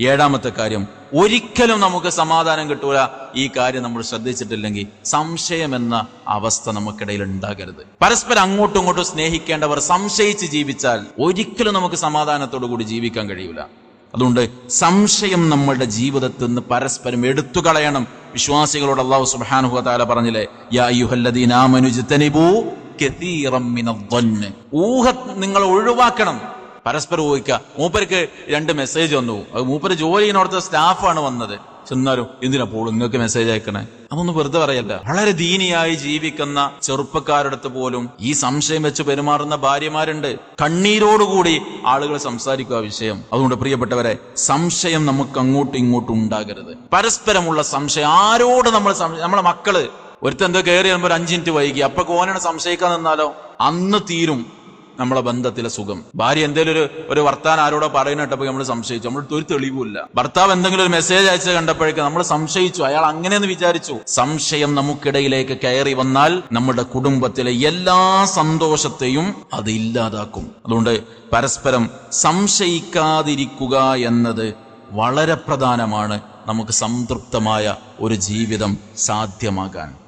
ഏഴാമത്തെ കാര്യം ഒരിക്കലും നമുക്ക് സമാധാനം കിട്ടൂല. ഈ കാര്യം നമ്മൾ ശ്രദ്ധിച്ചിട്ടില്ലെങ്കിൽ സംശയം എന്ന അവസ്ഥ നമുക്കിടയിൽ ഉണ്ടാകരുത്. പരസ്പരം അങ്ങോട്ടും ഇങ്ങോട്ടും സ്നേഹിക്കേണ്ടവർ സംശയിച്ച് ജീവിച്ചാൽ ഒരിക്കലും നമുക്ക് സമാധാനത്തോടു കൂടി ജീവിക്കാൻ കഴിയൂല. അതുകൊണ്ട് സംശയം നമ്മളുടെ ജീവിതത്തിൽ നിന്ന് പരസ്പരം എടുത്തു കളയണം വിശ്വാസികളോട് അള്ളാഹു സുബ്ഹാനഹു താല പറഞ്ഞില്ലേ യാ ഊഹ നിങ്ങൾ ഒഴിവാക്കണം. പരസ്പരം ഊഹിക്കുക. മൂപ്പർക്ക് രണ്ട് മെസ്സേജ് വന്നു. അത് മൂപ്പര് ജോലി ചെയ്യുന്നിടത്തെ സ്റ്റാഫാണ് വന്നത്. ചെന്നാലും എന്തിനാ പോളും നിങ്ങൾക്ക് മെസ്സേജ് അയക്കണേ? അതൊന്നും വെറുതെ പറയല്ല വളരെ ദീനിയായി ജീവിക്കുന്ന ചെറുപ്പക്കാരുടെ അടുത്ത് പോലും ഈ സംശയം വെച്ച് പെരുമാറുന്ന ഭാര്യമാരുണ്ട്. കണ്ണീരോടുകൂടി ആളുകൾ സംസാരിക്കുക വിഷയം. അതുകൊണ്ട് പ്രിയപ്പെട്ടവരെ സംശയം നമുക്ക് അങ്ങോട്ടും ഇങ്ങോട്ടും ഉണ്ടാകരുത്. പരസ്പരമുള്ള സംശയം. ആരോട് നമ്മൾ നമ്മളെ മക്കൾ? ഒരുത്തെന്തോ കയറി വരുമ്പോൾ ഒരു അഞ്ച് മിനിറ്റ് വൈകി. അപ്പൊ കോനാണ് സംശയിക്കാൻ നിന്നാലോ? അന്ന് തീരും. നമ്മളെ ബന്ധത്തിലെ സുഖം. ഭാര്യ എന്തെങ്കിലും ഒരു ഒരു വർത്താൻ ആരോടോ പറയുന്നിട്ടപ്പോ നമ്മൾ സംശയിച്ചു. നമ്മൾ ഒരു തെളിവുമില്ല. ഭർത്താവ് എന്തെങ്കിലും ഒരു മെസ്സേജ് അയച്ച് കണ്ടപ്പോഴേക്ക് നമ്മൾ സംശയിച്ചു. അയാൾ അങ്ങനെയെന്ന് വിചാരിച്ചു. സംശയം നമുക്കിടയിലേക്ക് കയറി വന്നാൽ നമ്മുടെ കുടുംബത്തിലെ എല്ലാ സന്തോഷത്തെയും അത് ഇല്ലാതാക്കും. അതുകൊണ്ട് പരസ്പരം സംശയിക്കാതിരിക്കുക എന്നത് വളരെ പ്രധാനമാണ്. നമുക്ക് സംതൃപ്തമായ ഒരു ജീവിതം സാധ്യമാകാൻ.